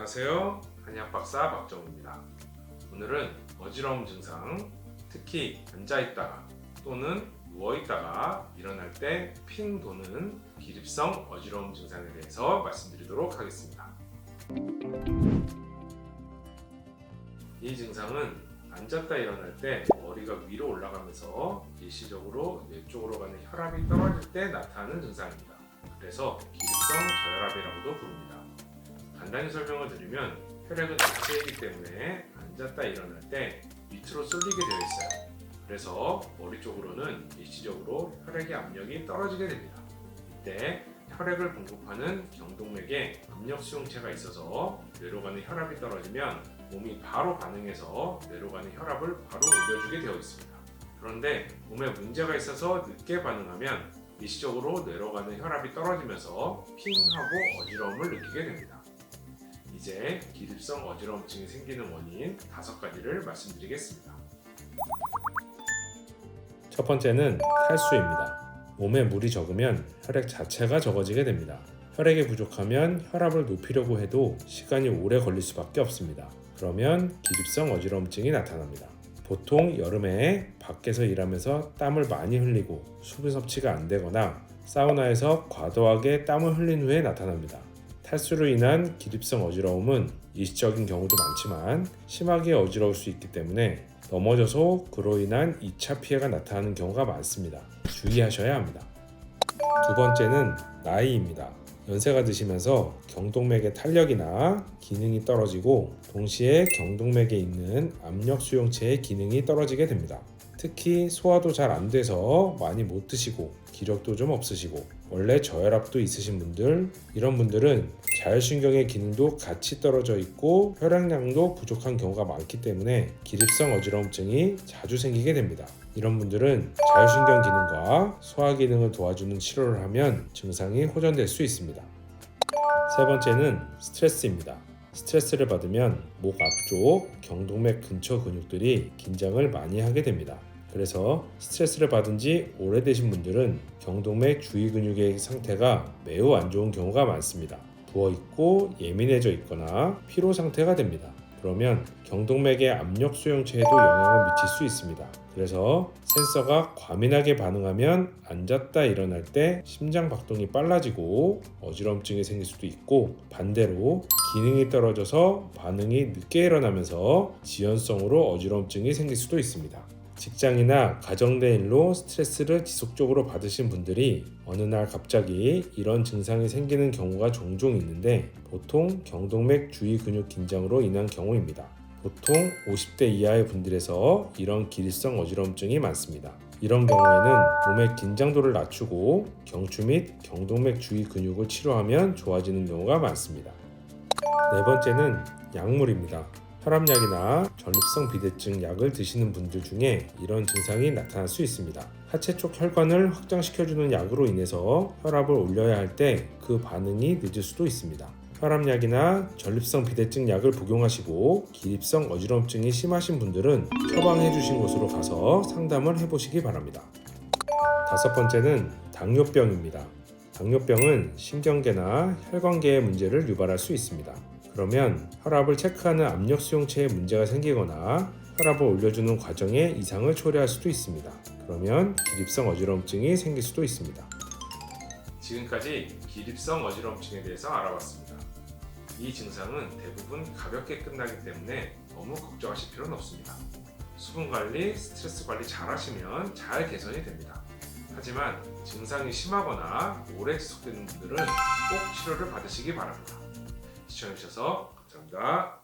안녕하세요. 한의학 박사 박정우입니다. 오늘은 어지러움 증상, 특히 앉아있다가 또는 누워있다가 일어날 때 핑 도는 기립성 어지러움 증상에 대해서 말씀드리도록 하겠습니다. 이 증상은 앉았다 일어날 때 머리가 위로 올라가면서 일시적으로 뇌 쪽으로 가는 혈압이 떨어질 때 나타나는 증상입니다. 그래서 기립성 저혈압이라고도 부릅니다. 간단히 설명을 드리면 혈액은 액체이기 때문에 앉았다 일어날 때 밑으로 쏠리게 되어 있어요. 그래서 머리 쪽으로는 일시적으로 혈액의 압력이 떨어지게 됩니다. 이때 혈액을 공급하는 경동맥에 압력 수용체가 있어서 뇌로 가는 혈압이 떨어지면 몸이 바로 반응해서 뇌로 가는 혈압을 바로 올려주게 되어 있습니다. 그런데 몸에 문제가 있어서 늦게 반응하면 일시적으로 뇌로 가는 혈압이 떨어지면서 핑하고 어지러움을 느끼게 됩니다. 이제 기립성 어지러움증이 생기는 원인 다섯 가지를 말씀드리겠습니다. 첫 번째는 탈수입니다. 몸에 물이 적으면 혈액 자체가 적어지게 됩니다. 혈액이 부족하면 혈압을 높이려고 해도 시간이 오래 걸릴 수밖에 없습니다. 그러면 기립성 어지러움증이 나타납니다. 보통 여름에 밖에서 일하면서 땀을 많이 흘리고 수분 섭취가 안 되거나 사우나에서 과도하게 땀을 흘린 후에 나타납니다. 탈수로 인한 기립성 어지러움은 일시적인 경우도 많지만 심하게 어지러울 수 있기 때문에 넘어져서 그로 인한 2차 피해가 나타나는 경우가 많습니다. 주의하셔야 합니다. 두 번째는 나이입니다. 연세가 드시면서 경동맥의 탄력이나 기능이 떨어지고 동시에 경동맥에 있는 압력 수용체의 기능이 떨어지게 됩니다. 특히 소화도 잘 안 돼서 많이 못 드시고 기력도 좀 없으시고 원래 저혈압도 있으신 분들 이런 분들은 자율신경의 기능도 같이 떨어져 있고 혈액량도 부족한 경우가 많기 때문에 기립성 어지러움증이 자주 생기게 됩니다. 이런 분들은 자율신경 기능과 소화 기능을 도와주는 치료를 하면 증상이 호전될 수 있습니다. 세 번째는 스트레스입니다. 스트레스를 받으면 목 앞쪽 경동맥 근처 근육들이 긴장을 많이 하게 됩니다. 그래서 스트레스를 받은 지 오래되신 분들은 경동맥 주위 근육의 상태가 매우 안 좋은 경우가 많습니다. 부어 있고 예민해져 있거나 피로 상태가 됩니다. 그러면 경동맥의 압력 수용체에도 영향을 미칠 수 있습니다. 그래서 센서가 과민하게 반응하면 앉았다 일어날 때 심장 박동이 빨라지고 어지럼증이 생길 수도 있고 반대로 기능이 떨어져서 반응이 늦게 일어나면서 지연성으로 어지럼증이 생길 수도 있습니다. 직장이나 가정대 일로 스트레스를 지속적으로 받으신 분들이 어느 날 갑자기 이런 증상이 생기는 경우가 종종 있는데 보통 경동맥 주위 근육 긴장으로 인한 경우입니다. 보통 50대 이하의 분들에서 이런 기립성 어지러움증이 많습니다. 이런 경우에는 몸의 긴장도를 낮추고 경추 및 경동맥 주위 근육을 치료하면 좋아지는 경우가 많습니다. 네 번째는 약물입니다. 혈압약이나 전립성 비대증 약을 드시는 분들 중에 이런 증상이 나타날 수 있습니다. 하체 쪽 혈관을 확장시켜주는 약으로 인해서 혈압을 올려야 할 때 그 반응이 늦을 수도 있습니다. 혈압약이나 전립성 비대증 약을 복용하시고 기립성 어지러움증이 심하신 분들은 처방해 주신 곳으로 가서 상담을 해보시기 바랍니다. 다섯 번째는 당뇨병입니다. 당뇨병은 신경계나 혈관계의 문제를 유발할 수 있습니다. 그러면 혈압을 체크하는 압력 수용체에 문제가 생기거나 혈압을 올려주는 과정에 이상을 초래할 수도 있습니다. 그러면 기립성 어지러움증이 생길 수도 있습니다. 지금까지 기립성 어지러움증에 대해서 알아봤습니다. 이 증상은 대부분 가볍게 끝나기 때문에 너무 걱정하실 필요는 없습니다. 수분 관리, 스트레스 관리 잘 하시면 잘 개선이 됩니다. 하지만 증상이 심하거나 오래 지속되는 분들은 꼭 치료를 받으시기 바랍니다. 시청해주셔서 감사합니다.